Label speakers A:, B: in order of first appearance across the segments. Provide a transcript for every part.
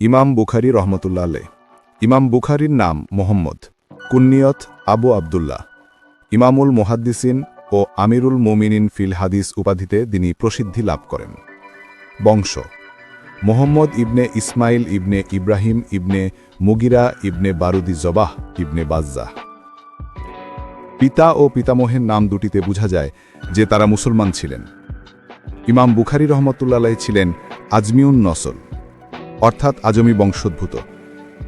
A: ইমাম বুখারি রহমতুল্লাহ আলে ইমাম বুখারির নাম মোহাম্মদ, কুন্নিয়ত আবু আবদুল্লাহ। ইমামুল মোহাদ্দিসিন ও আমিরুল মোমিনিন ফিল হাদিস উপাধিতে তিনি প্রসিদ্ধি লাভ করেন। বংশ, মোহাম্মদ ইবনে ইসমাইল ইবনে ইব্রাহিম ইবনে মুগিরা ইবনে বারুদি জবাহ ইবনে বাজ্জাহ। পিতা ও পিতামহের নাম দুটিতে বোঝা যায় যে তারা মুসলমান ছিলেন। ইমাম বুখারি রহমতুল্লাহ ছিলেন আজমিউন নসল। অর্থাৎ আজমি বংশোদ্ভূত।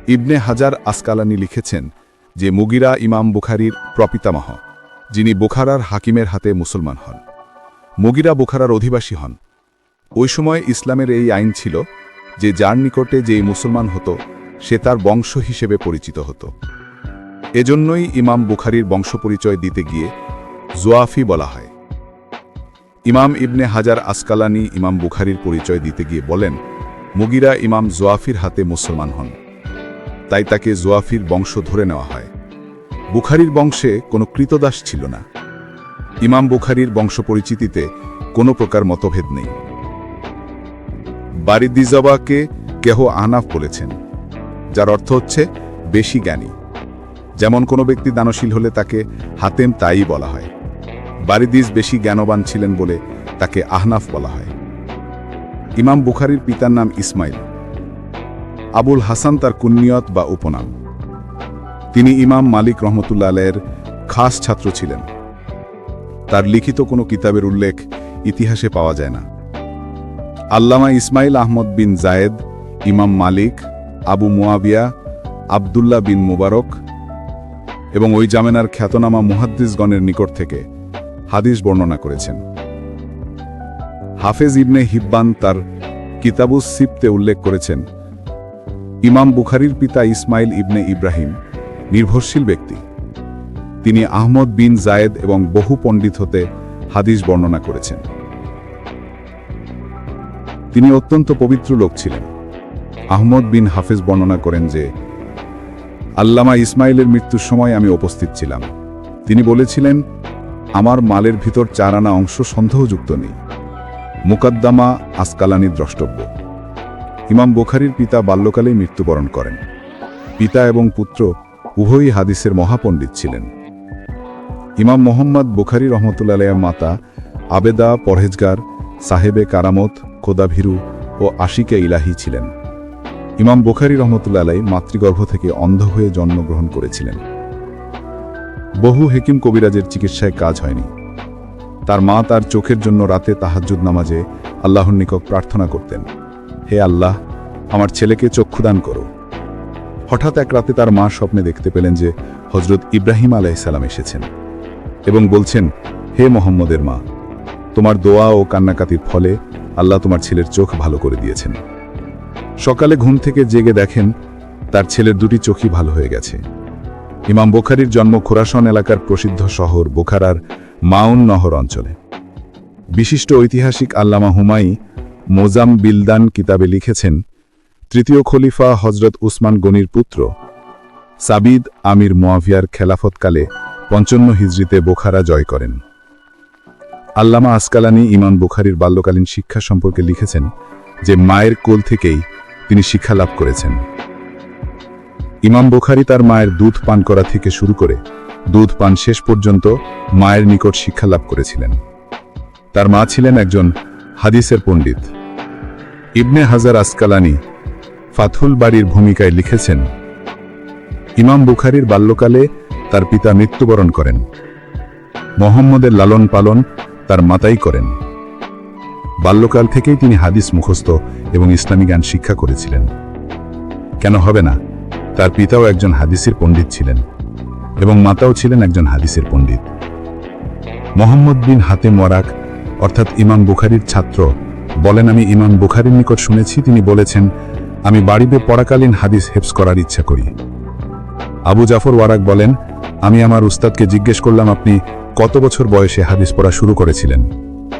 A: ইবনে হাজার আসকালানি লিখেছেন যে মুগিরা ইমাম বুখারির প্রপিতামহ, যিনি বুখারার হাকিমের হাতে মুসলমান হন। মুগিরা বুখারার অধিবাসী হন। ওই সময় ইসলামের এই আইন ছিল যে যার নিকটে যেই মুসলমান হতো, সে তার বংশ হিসেবে পরিচিত হতো। এজন্যই ইমাম বুখারির বংশ পরিচয় দিতে গিয়ে জোয়াফি বলা হয়। ইমাম ইবনে হাজার আসকালানি ইমাম বুখারির পরিচয় দিতে গিয়ে বলেন মুগিরা ইমাম জোয়াফির হাতে মুসলমান হন। তাই তাকে জোয়াফির বংশ ধরে নেওয়া হয়। বুখারির বংশে কোনো কৃতদাস ছিল না। ইমাম বুখারির বংশ পরিচিতিতে কোনো প্রকার মতভেদ নেই। বারিদিজবাকে কেহ আহনাফ বলেছেন, যার অর্থ হচ্ছে বেশি জ্ঞানী। যেমন কোনো ব্যক্তি দানশীল হলে তাকে হাতেম তাই বলা হয়। বারিদিস বেশি জ্ঞানবান ছিলেন বলে তাকে আহনাফ বলা হয়। ইমাম বুখারির পিতার নাম ইসমাইল। আবুল হাসান তার কুন্নিয়ত বা উপনাম। তিনি ইমাম মালিক রহমতুল্লা আলের খাস ছাত্র ছিলেন। তার লিখিত কোনো কিতাবের উল্লেখ ইতিহাসে পাওয়া যায় না। আল্লামা ইসমাইল আহমদ বিন জায়েদ, ইমাম মালিক, আবু মুয়াবিয়া আবদুল্লাহ বিন মুবারক এবং ওই জামেনার খ্যাতনামা মুহাদ্দিসগণের নিকট থেকে হাদিস বর্ণনা করেছেন। হাফেজ ইবনে হিব্বান তার কিতাবুস সিপ্তে উল্লেখ করেছেন, ইমাম বুখারির পিতা ইসমাইল ইবনে ইব্রাহিম নির্ভরশীল ব্যক্তি। তিনি আহমদ বিন জায়েদ এবং বহু পণ্ডিত হতে হাদিস বর্ণনা করেছেন। তিনি অত্যন্ত পবিত্র লোক ছিলেন। আহমদ বিন হাফেজ বর্ণনা করেন যে, আল্লামা ইসমাইলের মৃত্যুর সময় আমি উপস্থিত ছিলাম। তিনি বলেছিলেন, আমার মালের ভিতর চার আনা অংশ সন্দেহযুক্ত নেই। মুকদ্দামা আসকালানি দ্রষ্টব্য। ইমাম বুখারির পিতা বাল্যকালেই মৃত্যুবরণ করেন। পিতা এবং পুত্র উভয়ই হাদিসের মহাপণ্ডিত ছিলেন। ইমাম মোহাম্মদ বুখারি রহমতুল্লাহ মাতা আবেদা পরহেজগার, সাহেবে কারামত, খোদাভীরু ও আশিকে ইলাহি ছিলেন। ইমাম বুখারি রহমতুল্লাহ মাতৃগর্ভ থেকে অন্ধ হয়ে জন্মগ্রহণ করেছিলেন। বহু হেকিম কবিরাজের চিকিৎসায় কাজ হয়নি। তার মা তার চোখের জন্য রাতে তাহাজ্জুদ নামাজে আল্লাহর নিকট প্রার্থনা করতেন, হে আল্লাহ, আমার ছেলেকে চক্ষুদান করো। হঠাৎ এক রাতে তার মা স্বপ্নে দেখতে পেলেন যে হজরত ইব্রাহিম আলাইসাল্লাম এসেছেন এবং বলছেন, হে মোহাম্মদের মা, তোমার দোয়া ও কান্নাকাতির ফলে আল্লাহ তোমার ছেলের চোখ ভালো করে দিয়েছেন। সকালে ঘুম থেকে জেগে দেখেন তার ছেলের দুটি চোখই ভালো হয়ে গেছে। ইমাম বোখারির জন্ম খোরাসন এলাকার প্রসিদ্ধ শহর বোখারার মাউন নহর অঞ্চলে। বিশিষ্ট ঐতিহাসিক আল্লামা হুমাই মোজাম বিলদান কিতাবে লিখেছেন, তৃতীয় খলিফা হজরত উসমান গনির পুত্র সাবিদ আমির মোয়াভিয়ার খেলাফতকালে পঞ্চন্ন হিজড়িতে বোখারা জয় করেন। আল্লামা আসকালানি ইমান বুখারির বাল্যকালীন শিক্ষা সম্পর্কে লিখেছেন যে মায়ের কোল থেকেই তিনি শিক্ষা লাভ করেছেন। ইমাম বুখারি তার মায়ের দুধ পান করা থেকে শুরু করে দুধ পান শেষ পর্যন্ত মায়ের নিকট শিক্ষা লাভ করেছিলেন। তার মা ছিলেন একজন হাদিসের পণ্ডিত। ইবনে হাজার আসকালানি ফাথুল বাড়ির ভূমিকায় লিখেছেন, ইমাম বুখারির বাল্যকালে তার পিতা মৃত্যুবরণ করেন। মোহাম্মদের লালন পালন তার মাতাই করেন। বাল্যকাল থেকেই তিনি হাদিস মুখস্থ এবং ইসলামী জ্ঞান শিক্ষা করেছিলেন। কেন হবে না? তার পিতাও একজন হাদিসের পণ্ডিত ছিলেন। এবং মাতাও ছিলেন একজন হাদিসের পণ্ডিত। মোহাম্মদ বিন হাতে মরাক অর্থাৎ ইমাম বুখারির ছাত্র, বলেন, আমি ইমাম বুখারির নিকট শুনেছি, তিনি বলেছেন, আমি বাড়িতে পড়াকালীন হাদিস হেফস করার ইচ্ছা করি। আবু জাফর ওয়ারাক বলেন, আমি আমার উস্তাদকে জিজ্ঞেস করলাম, আপনি কত বছর বয়সে হাদিস পড়া শুরু করেছিলেন?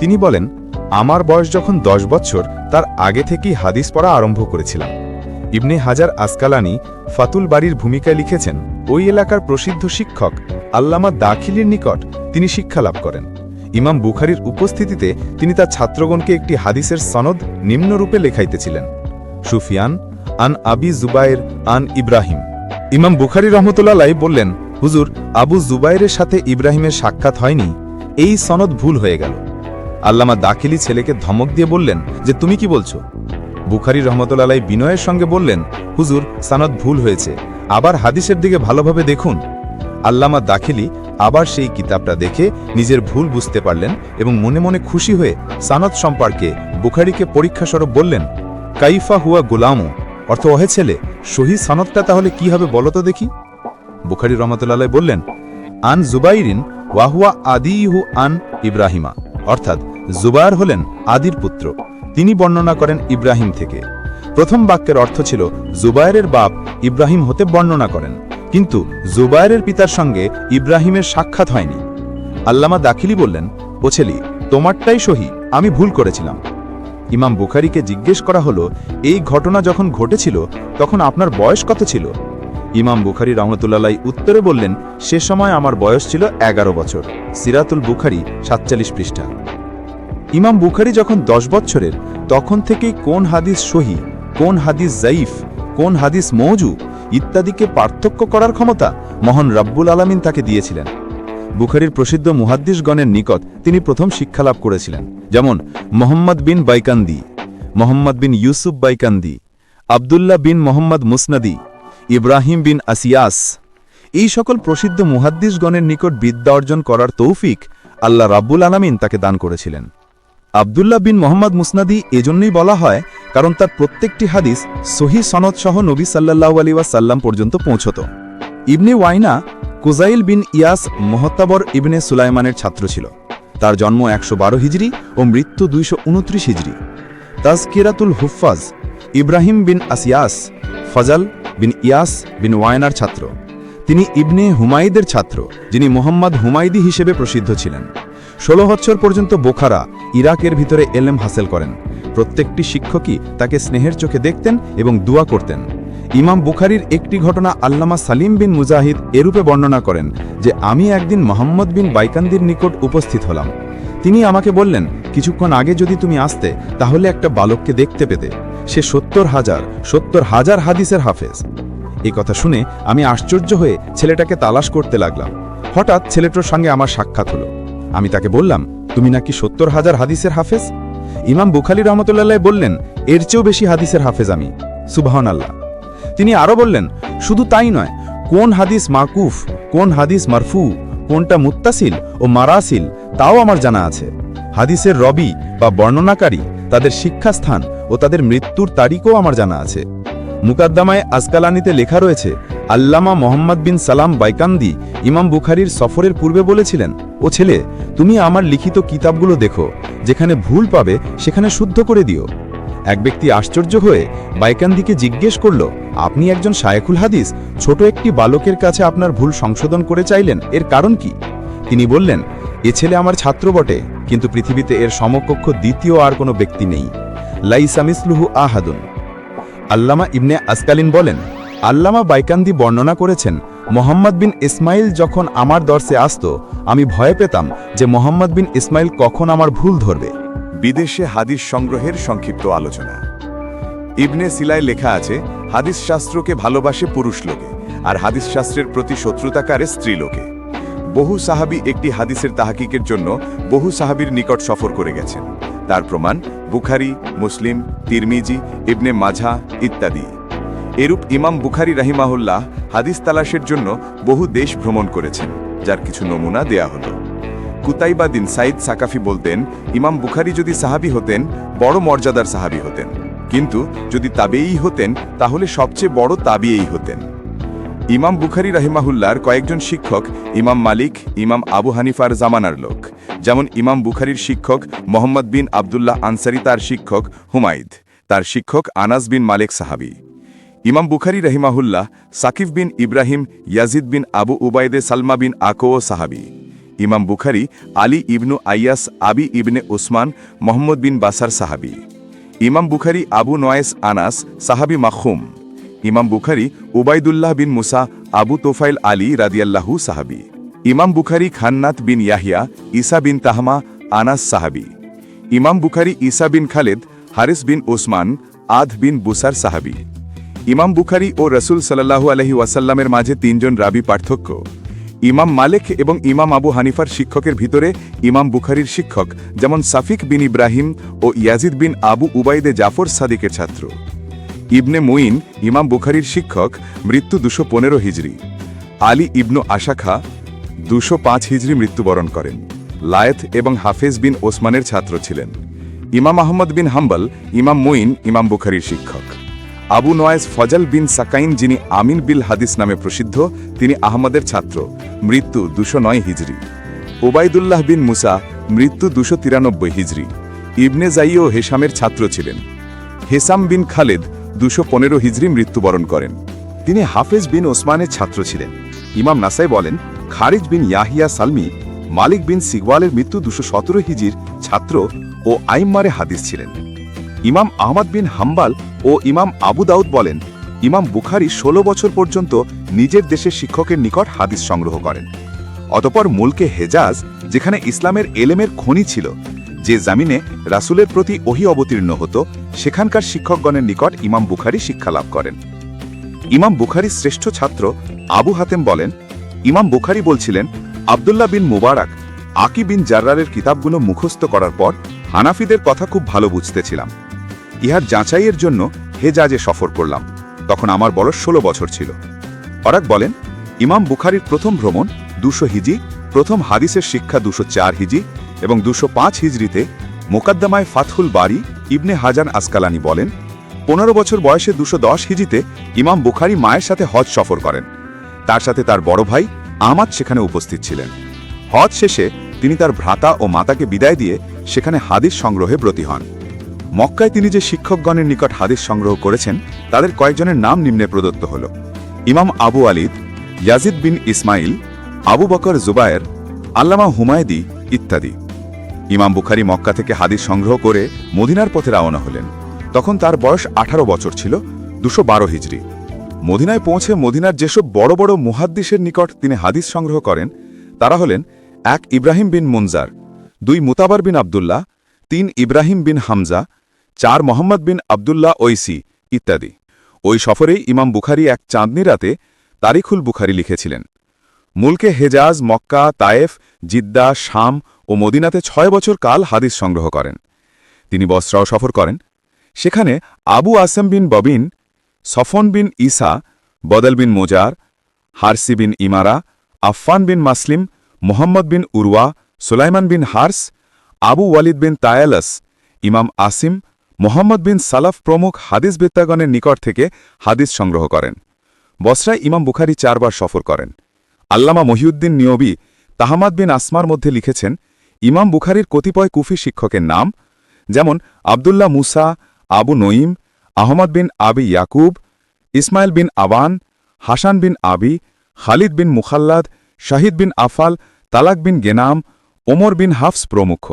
B: তিনি বলেন, আমার বয়স যখন দশ বছর, তার আগে থেকেই হাদিস পড়া আরম্ভ করেছিলাম। ইবনে হাজার আসকালানি ফাতুল বাড়ির ভূমিকায় লিখেছেন, ওই এলাকার প্রসিদ্ধ শিক্ষক আল্লামা দাখিলির নিকট তিনি শিক্ষা লাভ করেন। ইমাম বুখারির উপস্থিতিতে তিনি তার ছাত্রগণকে একটি হাদিসের সনদ নিম্নরূপে লেখাইতেছিলেন, সুফিয়ান আন আবি জুবাইর আন ইব্রাহিম। ইমাম বুখারি রহমতুল্লাহ বললেন, হুজুর, আবু জুবাইরের সাথে ইব্রাহিমের সাক্ষাৎ হয়নি, এই সনদ ভুল হয়ে গেল। আল্লামা দাখিলি ছেলেকে ধমক দিয়ে বললেন, যে তুমি কি বলছো? বুখারি রহমতুল্লাহ বিনয়ের সঙ্গে বললেন, হুজুর, সানদ ভুল হয়েছে। আবার হাদিসের দিকে ভালোভাবে দেখুন। আল্লামা দাখিলি আবার সেই কিতাবটা দেখে নিজের ভুল বুঝতে পারলেন এবং মনে মনে খুশি হয়ে সানদ সম্পর্কে বুখারিকে পরীক্ষাস্বরূপ বললেন, কাইফা হুয়া গোলামু? অর্থ অহে ছেলে, সহি সনদটা তাহলে কি হবে বলো তো দেখি? বুখারি রহমতুল্লাহ বললেন, আন জুবাইরিন ওয়াহুয়া আদিহু আন ইব্রাহিমা। অর্থাৎ জুবায়ের হলেন আদির পুত্র। তিনি বর্ণনা করেন ইব্রাহিম থেকে। প্রথম বাক্যের অর্থ ছিল জুবায়ের বাপ ইব্রাহিম হতে বর্ণনা করেন। কিন্তু জুবায়ের পিতার সঙ্গে ইব্রাহিমের সাক্ষাৎ হয়নি। আল্লামা দাখিলি বললেন ও তোমারটাই সহি, আমি ভুল করেছিলাম। ইমাম বুখারিকে জিজ্ঞেস করা হলো, এই ঘটনা যখন ঘটেছিল, তখন আপনার বয়স কত ছিল? ইমাম বুখারি রহমতুল্লাহ উত্তরে বললেন, সে সময় আমার বয়স ছিল এগারো বছর। সিরাতুল বুখারি সাতচল্লিশ পৃষ্ঠা। ইমাম বুখারি যখন দশ বছরের তখন থেকেই কোন হাদিস সহি, কোন হাদিস জাইফ কোন হাদিস মৌজু ইত্যাদিকে পার্থক্য করার ক্ষমতা মহান রাব্বুল আলামিন তাকে দিয়েছিলেন। বুখারির প্রসিদ্ধ মুহাদ্দিসগণের নিকট তিনি প্রথম শিক্ষালাভ করেছিলেন। যেমন, মোহাম্মদ বিন বাইকান্দি, মোহাম্মদ বিন ইউসুফ বাইকান্দি, আবদুল্লাহ বিন মোহাম্মদ মুসনাদি, ইব্রাহিম বিন আসিয়াস। এই সকল প্রসিদ্ধ মুহাদ্দিসগণের নিকট বিদ্যা অর্জন করার তৌফিক আল্লাহ রাব্বুল আলামিন তাকে দান করেছিলেন। আবদুল্লাহ বিন মোহাম্মদ মুসনাদি এজন্যই বলা হয়, কারণ তার প্রত্যেকটি হাদিস সহি সনদ সহ নবী সাল্লাহ আলী সাল্লাম পর্যন্ত পৌঁছত। ইবনে ওয়াইনা কুজাইল বিন ইয়াস মোহত্তাবর ইবনে সুলাইমানের ছাত্র ছিল। তার জন্ম একশো বারো হিজড়ি ও মৃত্যু দুইশো উনত্রিশ হিজড়ি তাজকিরাতুল হুফাজ ইব্রাহিম বিন আসিয়াস, ফজাল বিন ইয়াস বিন ওয়ায়নার ছাত্র। তিনি ইবনে হুমাইদের ছাত্র, যিনি মোহাম্মদ হুমাইদি হিসেবে প্রসিদ্ধ ছিলেন। ষোলো বছর পর্যন্ত বোখারা ইরাকের ভিতরে এলেম হাসেল করেন। প্রত্যেকটি শিক্ষকই তাকে স্নেহের চোখে দেখতেন এবং দোয়া করতেন। ইমাম বুখারির একটি ঘটনা আল্লামা সালিম বিন মুজাহিদ এরূপে বর্ণনা করেন যে, আমি একদিন মোহাম্মদ বিন বাইকান্দির নিকট উপস্থিত হলাম। তিনি আমাকে বললেন, কিছুক্ষণ আগে যদি তুমি আসতে, তাহলে একটা বালককে দেখতে পেতে। সে সত্তর হাজার সত্তর হাজার হাদিসের হাফেজ। এই কথা শুনে আমি আশ্চর্য হয়ে ছেলেটাকে তালাশ করতে লাগলাম। হঠাৎ ছেলেটার সঙ্গে আমার সাক্ষাৎ হলো। আমি তাকে বললাম, তুমি নাকি সত্তর হাজার হাদিসের হাফেজ? ইমাম বুখালি রহমতুল্লাহ বললেন, এর চেয়েও বেশি হাদিসের হাফেজ আমি। সুবাহন আল্লাহ তিনি আরও বললেন, শুধু তাই নয়, কোন হাদিস মাকুফ, কোন হাদিস মারফু, কোনটা মুত্তাসিল ও মারাসিল, তাও আমার জানা আছে। হাদিসের রবি বা বর্ণনাকারী তাদের শিক্ষাস্থান ও তাদের মৃত্যুর তারিখও আমার জানা আছে। মুকাদ্দামায় আজকালানিতে লেখা রয়েছে, আল্লামা মোহাম্মদ বিন সালাম বাইকান্দি ইমাম বুখারির সফরের পূর্বে বলেছিলেন, ও ছেলে, তুমি আমার লিখিত কিতাবগুলো দেখো, যেখানে ভুল পাবে সেখানে শুদ্ধ করে দিও। এক ব্যক্তি আশ্চর্য হয়ে বাইকান্দিকে জিজ্ঞেস করল, আপনি একজন শায়েকুল হাদিস? ছোট একটি বালকের কাছে আপনার ভুল সংশোধন করে চাইলেন, এর কারণ কি? তিনি বললেন, এ ছেলে আমার ছাত্র বটে, কিন্তু পৃথিবীতে এর সমকক্ষ দ্বিতীয় আর কোনো ব্যক্তি নেই। লাইসামিসলুহু আহাদুন। আল্লামা ইবনে আসকালিন বলেন, আল্লামা বাইকান্দি বর্ণনা করেছেন মোহাম্মদ বিন ইসমাইল যখন আমার দর্শে আসত, আমি ভয় পেতাম যে মোহাম্মদ বিন ইসমাইল কখন আমার ভুল ধরবে।
A: বিদেশে হাদিস সংগ্রহের সংক্ষিপ্ত আলোচনা। ইবনে সিলায় লেখা আছে, হাদিস শাস্ত্রকে ভালোবাসে পুরুষ লোকে, আর হাদিস শাস্ত্রের প্রতি শত্রুতাকারে স্ত্রী লোকে। বহু সাহাবি একটি হাদিসের তাহাকিকের জন্য বহু সাহাবির নিকট সফর করে গেছেন। তার প্রমাণ বুখারি, মুসলিম, তিরমিজি, ইবনে মাঝা ইত্যাদি। এরূপ ইমাম বুখারি রাহিমাহুল্লাহ হাদিস তালাশের জন্য বহু দেশ ভ্রমণ করেছেন, যার কিছু নমুনা দেয়া হলো। কুতাইবা দিন সাইদ সাকাফি বলতেন, ইমাম বুখারি যদি সাহাবি হতেন, বড় মর্যাদার সাহাবি হতেন। কিন্তু যদি তাবেই হতেন, তাহলে সবচেয়ে বড় তাবিয়েই হতেন। ইমাম বুখারি রাহিমাহুল্লার কয়েকজন শিক্ষক, ইমাম মালিক, ইমাম আবু হানিফার জামানার লোক, যেমন ইমাম বুখারির শিক্ষক মোহাম্মদ বিন আবদুল্লাহ আনসারি, তার শিক্ষক হুমায়দ, তার শিক্ষক আনাস বিন মালিক সাহাবি। Imam Bukhari রহিমাহুল্লাহ Sakib bin Ibrahim, Yazid bin Abu Ubaid Salma bin Akwa সাহাবি। ইমাম বুখারি, আলী ইবনু আইয়াস, আবি ইবনে ওসমান মোহাম্মদ বিন বাসার সাহাবি। ইমাম বুখারি, আবু নয়েস আনাস, সাহাবি মাখুম Imam Bukhari Ubaidullah bin Musa, Abu Tufail Ali রাদিয়াল্লাহু সাহাবি। ইমাম বুখারি, খান্নাত বিন ইয়াহিয়া ইসা বিন তাহমা, আনাস সাহাবি। ইমাম বুখারি ইসা বিন খালেদ, হারিস বিন ওসমান আধ বিন বুসার সাহাবি।
C: ইমাম বুখারি ও রসুল সাল্লাহু আলহি ওয়াসাল্লামের মাঝে তিনজন রাবি পার্থক্য। ইমাম মালেক এবং ইমাম আবু হানিফার শিক্ষকের ভিতরে ইমাম বুখারির শিক্ষক যেমন সাফিক বিন ইব্রাহিম ও Yazid bin Abu Ubaid Jafar সাদিকের ছাত্র। ইবনে মুইন ইমাম বুখারির শিক্ষক, মৃত্যু দুশো পনেরো হিজড়ি আলী ইবনু আশাখা, দুশো পাঁচ হিজড়ি মৃত্যুবরণ করেন। লায়েথ এবং হাফেজ বিন ওসমানের ছাত্র ছিলেন। ইমাম আহমদ বিন হাম্বল, ইমাম মুইন ইমাম বুখারির শিক্ষক। আবু নয়েজ ফজল বিন সাকাইন যিনি আমিন বিল হাদিস নামে প্রসিদ্ধ, তিনি আহমদের ছাত্র। মৃত্যু দুশো নয় হিজড়ি ওবায়দুল্লাহ বিন মুসা, মৃত্যু দুশো তিরানব্বই হিজড়ি ইবনে জাইও হেসামের ছাত্র ছিলেন। হেসাম বিন খালেদ দুশো পনেরো হিজড়ি মৃত্যুবরণ করেন।
A: তিনি হাফেজ বিন ওসমানের ছাত্র ছিলেন। ইমাম নাসাই বলেন, খারিজ বিন ইয়াহিয়া সালমি, মালিক বিন সিগওয়ালের মৃত্যু দুশো সতেরো হিজির ছাত্র ও আইম্মারে হাদিস ছিলেন। ইমাম আহমদ বিন হাম্বাল ও ইমাম আবু দাউদ বলেন, ইমাম বুখারি ১৬ বছর পর্যন্ত নিজের দেশের শিক্ষকের নিকট হাদিস সংগ্রহ করেন। অতপর মুলকে হেজাজ, যেখানে ইসলামের এলেমের খনি ছিল, যে জামিনে রাসূলের প্রতি ওহি অবতীর্ণ হতো, সেখানকার শিক্ষকগণের নিকট ইমাম বুখারি শিক্ষা লাভ করেন। ইমাম বুখারির শ্রেষ্ঠ ছাত্র আবু হাতেম বলেন, ইমাম বুখারি বলছিলেন, আবদুল্লাহ বিন মুবারক আকি বিন জার্রারের কিতাবগুলো মুখস্থ করার পর হানাফিদের কথা খুব ভালো বুঝতেছিলাম ইহার যাচাইয়ের জন্য হেজাজে সফর করলাম। তখন আমার বয়স ষোলো বছর ছিল। অরাক বলেন, ইমাম বুখারির প্রথম ভ্রমণ দুশো হিজি, প্রথম হাদিসের শিক্ষা দুশো চার হিজি এবং দুশো পাঁচ হিজড়িতে মোকাদ্দমায় ফাতহুল বাড়ি ইবনে হাজান আসকালানি বলেন, পনেরো বছর বয়সে দুশো দশ হিজিতে ইমাম বুখারি মায়ের সাথে হজ সফর করেন। তার সাথে তার বড় ভাই আমাদ সেখানে উপস্থিত ছিলেন। হজ শেষে তিনি তার ভ্রাতা ও মাতাকে বিদায় দিয়ে সেখানে হাদিস সংগ্রহে ব্রতী হন। মক্কায় তিনি যে শিক্ষকগণের নিকট হাদিস সংগ্রহ করেছেন, তাদের কয়েকজনের নাম নিম্নে প্রদত্ত হল। Imam Abu আলিদ, Yazid bin Ismail, Abu Bakr Zubair, আল্লামা হুমায়দি ইত্যাদি। ইমাম বুখারি মক্কা থেকে হাদিস সংগ্রহ করে মদিনার পথে রওনা হলেন। তখন তার বয়স আঠারো বছর ছিল, দুশো বারো হিজড়ি। মদিনায় পৌঁছে মদিনার যেসব বড় বড় মুহাদ্দিসের নিকট তিনি হাদিস সংগ্রহ করেন, তারা হলেন, এক ইব্রাহিম বিন মুনজার, দুই মুতাবার বিন আবদুল্লাহ, তিন ইব্রাহিম বিন হামজা চার মোহাম্মদ বিন আবদুল্লাহ ঐসি, ইত্যাদি। ওই সফরেই ইমাম বুখারি এক চাঁদনি রাতে তারিখুল বুখারি লিখেছিলেন। মুলকে হেজাজ, মক্কা, তায়েফ, জিদ্দা, শাম ও মদিনাতে ছয় বছর কাল হাদিস সংগ্রহ করেন। তিনি বস্রাও সফর করেন। সেখানে আবু আসেম বিন ববিন সফন বিন Isa Badal bin Mozar, Harsi bin Imara, Affan bin Muslim, Mohammad bin Urwa, Sulaiman bin Hars, Abu Walid bin Tayalas, Imam Asim Mohammad বিন সালাফ প্রমুখ হাদিস বেত্তাগণের নিকট থেকে হাদিস সংগ্রহ করেন। বসরায় ইমাম বুখারি চারবার সফর করেন। আল্লামা মহিউদ্দিন নিয়বি তাহামাদ বিন আসমার মধ্যে লিখেছেন, ইমাম বুখারির কতিপয় কুফি শিক্ষকের নাম, যেমন আবদুল্লাহ মুসা, আবু নঈম, আহমদ বিন আবি ইয়াকুব, ইসমাইল বিন আবান হাসান বিন আবি, খালিদ বিন মুখাল্লাদ, শাহিদ বিন আফাল, তালাক বিন গেনাম, ওমর বিন হাফস প্রমুখ।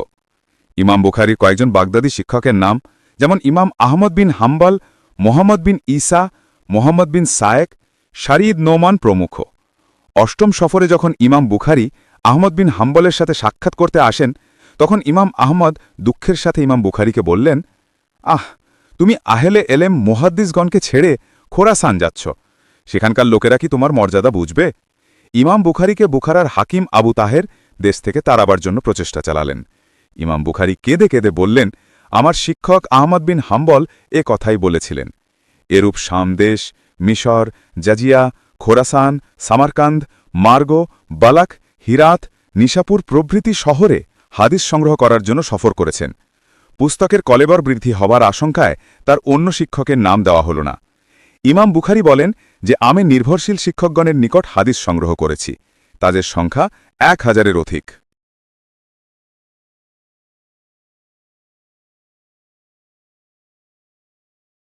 A: ইমাম বুখারির কয়েকজন বাগদাদি শিক্ষকের নাম যেমন ইমাম আহমদ বিন হাম্বল, মোহাম্মদ বিন ঈসা, মোহাম্মদ বিন সায়েক, শারিদ নোমান প্রমুখ। অষ্টম সফরে যখন ইমাম বুখারি আহমদ বিন হাম্বলের সাথে সাক্ষাৎ করতে আসেন, তখন ইমাম আহমদ দুঃখের সাথে ইমাম বুখারিকে বললেন, আহ, তুমি আহেলে এলেম মোহাদ্দিসগণকে ছেড়ে খোরাসান যাচ্ছ। সেখানকার লোকেরা কি তোমার মর্যাদা বুঝবে? ইমাম বুখারিকে বুখারার হাকিম আবু তাহের দেশ থেকে তাড়াবার জন্য প্রচেষ্টা চালালেন। ইমাম বুখারি কেঁদে কেঁদে বললেন আমার শিক্ষক আহমদ বিন হাম্বল এ কথাই বলেছিলেন। এরূপ সামদেশ, মিশর, জাজিয়া, খোরাসান, সামারকান্দ, মার্গো, বালাক, হিরাত, নিশাপুর প্রভৃতি শহরে হাদিস সংগ্রহ করার জন্য সফর করেছেন। পুস্তকের কলেবর বৃদ্ধি হবার আশঙ্কায় তার অন্য শিক্ষকের নাম দেওয়া হল না। ইমাম বুখারি বলেন যে, আমি নির্ভরশীল শিক্ষকগণের নিকট হাদিস সংগ্রহ করেছি। তাদের সংখ্যা এক হাজারের অধিক।